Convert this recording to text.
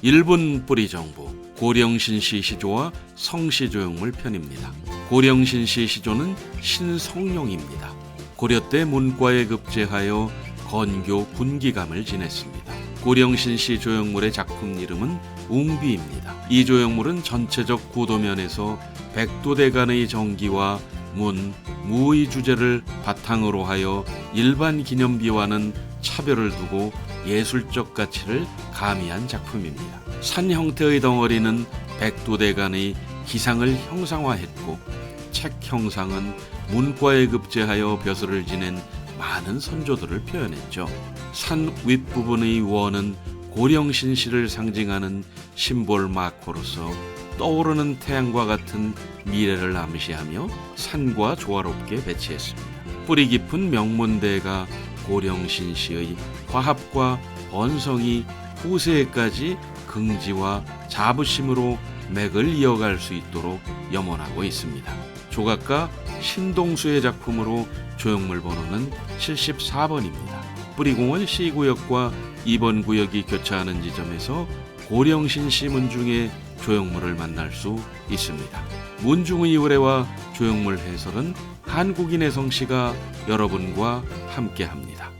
일본 뿌리 정부 고령신시 시조와 성시조형물 편입니다. 고령신시 시조는 신성룡입니다. 고려 때 문과에 급제하여 건교 군기감을 지냈습니다. 고령신시 조형물의 작품 이름은 웅비입니다. 이 조형물은 전체적 구도면에서 백도대간의 정기와 문, 무의 주제를 바탕으로 하여 일반 기념비와는 차별을 두고 예술적 가치를 가미한 작품입니다. 산 형태의 덩어리는 백도대간의 기상을 형상화했고 책 형상은 문과에 급제하여 벼슬을 지낸 많은 선조들을 표현했죠. 산 윗부분의 원은 고령신시를 상징하는 심볼 마코로서 떠오르는 태양과 같은 미래를 암시하며 산과 조화롭게 배치했습니다. 뿌리 깊은 명문대가 고령신시의 화합과 번성이 후세에까지 긍지와 자부심으로 맥을 이어갈 수 있도록 염원하고 있습니다. 조각가 신동수의 작품으로 조형물 번호는 74번입니다. 뿌리공원 C구역과 2번 구역이 교차하는 지점에서 고령신시 문중의 조형물을 만날 수 있습니다. 문중의 의뢰와 조형물 해설은 한국인의 성씨가 여러분과 함께합니다.